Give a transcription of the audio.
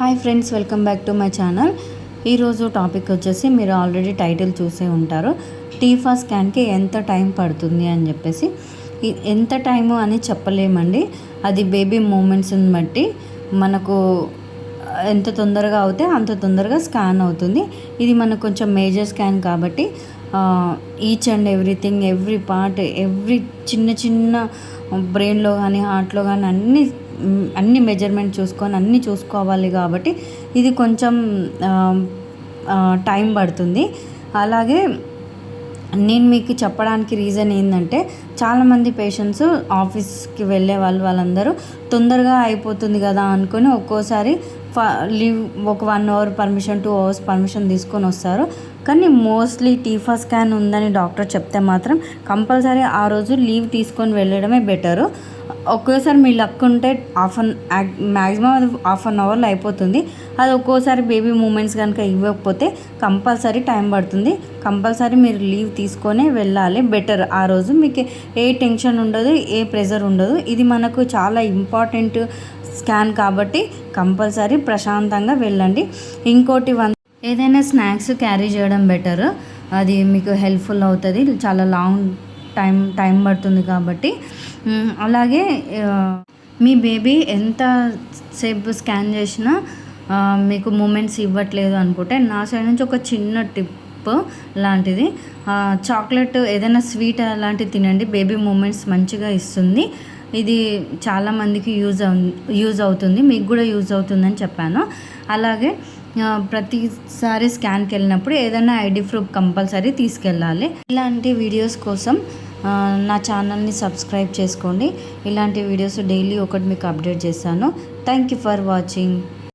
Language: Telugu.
Hi friends welcome back to my channel. ఈరోజు టాపిక్ వచ్చేసి మీరు ఆల్రెడీ టైటిల్ చూసే ఉంటారు టీఫా స్కాన్కి ఎంత టైం పడుతుంది అని చెప్పేసి. ఎంత టైము అని చెప్పలేమండి. అది బేబీ మూమెంట్స్ని బట్టి మనకు ఎంత తొందరగా అవుతే అంత తొందరగా స్కాన్ అవుతుంది. ఇది మనకు కొంచెం మేజర్ స్కాన్ కాబట్టి each and everything every part every చిన్న చిన్న బ్రెయిన్లో కానీ హార్ట్లో కానీ అన్ని అన్ని మెజర్మెంట్ చూసుకొని అన్నీ చూసుకోవాలి కాబట్టి ఇది కొంచెం టైం పడుతుంది. అలాగే నేను మీకు చెప్పడానికి రీజన్ ఏంటంటే చాలామంది పేషెంట్స్ ఆఫీస్కి వెళ్ళే వాళ్ళు వాళ్ళందరూ తొందరగా అయిపోతుంది కదా అనుకొని ఒక్కోసారి లీవ్ ఒక one hour permission two hours permission తీసుకొని వస్తారు. కానీ మోస్ట్లీ టీఫా స్కాన్ ఉందని డాక్టర్ చెప్తే మాత్రం కంపల్సరీ ఆ రోజు లీవ్ తీసుకొని వెళ్ళడమే బెటరు. ఒక్కోసారి మీ లక్ ఉంటే హాఫ్ అన్ మ్యాక్సిమం అది హాఫ్ అన్ అవర్లో అయిపోతుంది. అది ఒక్కోసారి బేబీ మూమెంట్స్ కనుక ఇవ్వకపోతే కంపల్సరీ టైం పడుతుంది. కంపల్సరీ మీరు లీవ్ తీసుకొని వెళ్ళాలి. బెటర్ ఆ రోజు మీకు ఏ టెన్షన్ ఉండదు ఏ ప్రెజర్ ఉండదు. ఇది మనకు చాలా ఇంపార్టెంట్ స్కాన్ కాబట్టి కంపల్సరీ ప్రశాంతంగా వెళ్ళండి. ఇంకోటి వన్ ఏదైనా స్నాక్స్ క్యారీ చేయడం బెటర్. అది మీకు హెల్ప్ఫుల్ అవుతుంది. చాలా లాంగ్ టైం టైం పడుతుంది కాబట్టి. అలాగే మీ బేబీ ఎంత సేపు స్కాన్ చేసినా మీకు మూమెంట్స్ ఇవ్వట్లేదు అనుకుంటే నా సైడ్ నుంచి ఒక చిన్న టిప్ లాంటిది. చాక్లెట్ ఏదైనా స్వీట్ అలాంటివి తినండి. బేబీ మూమెంట్స్ మంచిగా ఇస్తుంది. ఇది చాలామందికి యూజ్ అవు యూజ్ అవుతుంది మీకు కూడా యూజ్ అవుతుందని చెప్పాను. అలాగే ప్రతిసారి స్కాన్కి వెళ్ళినప్పుడు ఏదైనా ఐడి ప్రూఫ్ కంపల్సరీ తీసుకెళ్ళాలి. ఇలాంటి వీడియోస్ కోసం నా ఛానల్ని సబ్స్క్రైబ్ చేసుకోండి. ఇలాంటి వీడియోస్ డైలీ ఒకటి మీకు అప్డేట్ చేస్తాను థ్యాంక్ యూ ఫర్ వాచింగ్.